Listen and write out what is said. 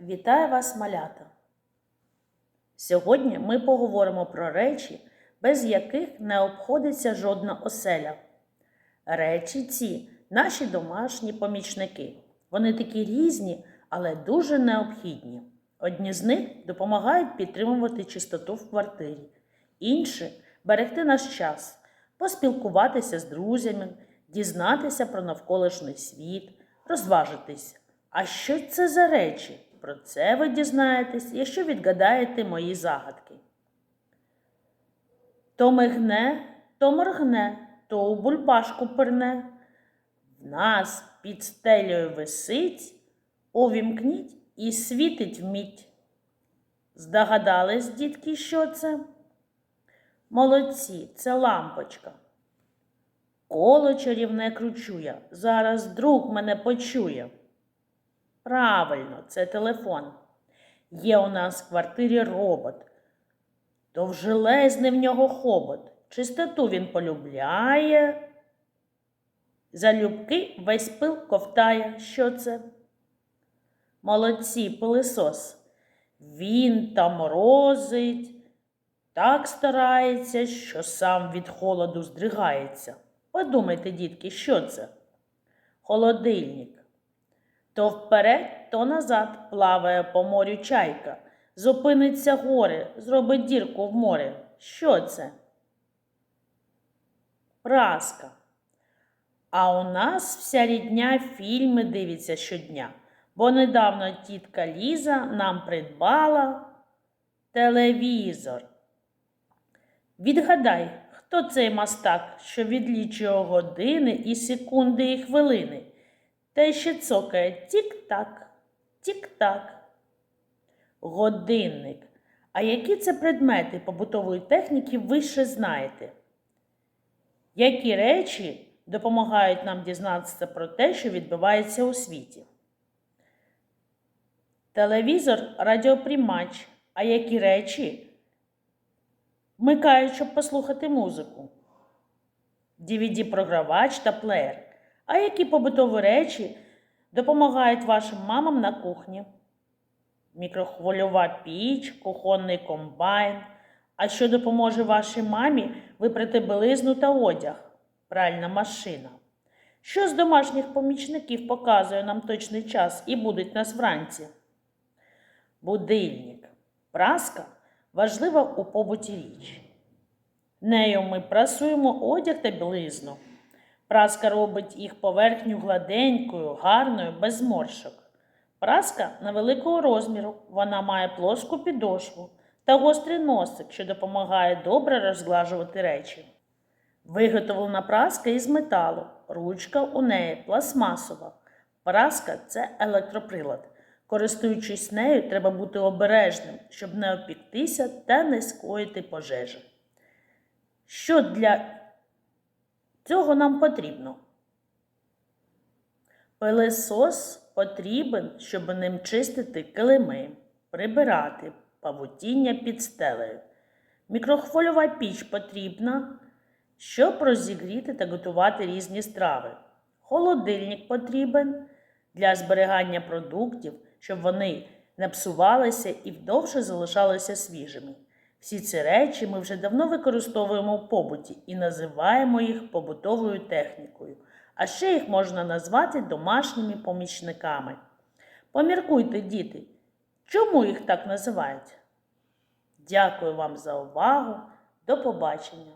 Вітаю вас, малята! Сьогодні ми поговоримо про речі, без яких не обходиться жодна оселя. Речі ці наші домашні помічники. Вони такі різні, але дуже необхідні. Одні з них допомагають підтримувати чистоту в квартирі, інші берегти наш час, поспілкуватися з друзями, дізнатися про навколишній світ, розважитися. А що це за речі? Про це ви дізнаєтесь, якщо відгадаєте мої загадки. То мигне, то моргне, то у бульбашку пирне. В нас під стелею висить, увімкніть і світить вміть. Здогадались, дітки, що це? Молодці, це лампочка. Коло чарівне кручу я, зараз друг мене почує. Правильно, це телефон. Є у нас в квартирі робот. Довжелезний в нього хобот. Чистоту він полюбляє. Залюбки весь пил ковтає. Що це? Молодці, пилисос. Він там морозить, так старається, що сам від холоду здригається. Подумайте, дітки, що це? Холодильник. То вперед, то назад плаває по морю чайка. Зупиниться горе, зробить дірку в море. Що це? Праска. А у нас вся рідня фільми дивиться щодня, бо недавно тітка Ліза нам придбала телевізор. Відгадай, хто цей мастак, що відлічує години і секунди і хвилини, та ще цокає тік-так, тік-так. Годинник. А які це предмети побутової техніки ви ще знаєте? Які речі допомагають нам дізнатися про те, що відбувається у світі? Телевізор, радіоприймач. А які речі вмикають, щоб послухати музику? DVD-програвач та плеєр. А які побутові речі допомагають вашим мамам на кухні? Мікрохвильова піч, кухонний комбайн. А що допоможе вашій мамі випрати білизну та одяг? Пральна машина. Що з домашніх помічників показує нам точний час і будуть нас вранці? Будильник. Праска важлива у побуті річ. Нею ми прасуємо одяг та білизну. Праска робить їх поверхню гладенькою, гарною, без зморшок. Праска невеликого розміру, вона має плоску підошву та гострий носик, що допомагає добре розглажувати речі. Виготовлена праска із металу, ручка у неї пластмасова. Праска це електроприлад. Користуючись нею, треба бути обережним, щоб не опіктися та не скоїти пожежі. Що для цього нам потрібно? Пилесос потрібен, щоб ним чистити килими, прибирати павутіння під стелею. Мікрохвильова піч потрібна, щоб розігріти та готувати різні страви. Холодильник потрібен для зберігання продуктів, щоб вони не псувалися і вдовше залишалися свіжими. Всі ці речі ми вже давно використовуємо в побуті і називаємо їх побутовою технікою, а ще їх можна назвати домашніми помічниками. Поміркуйте, діти, чому їх так називають? Дякую вам за увагу. До побачення!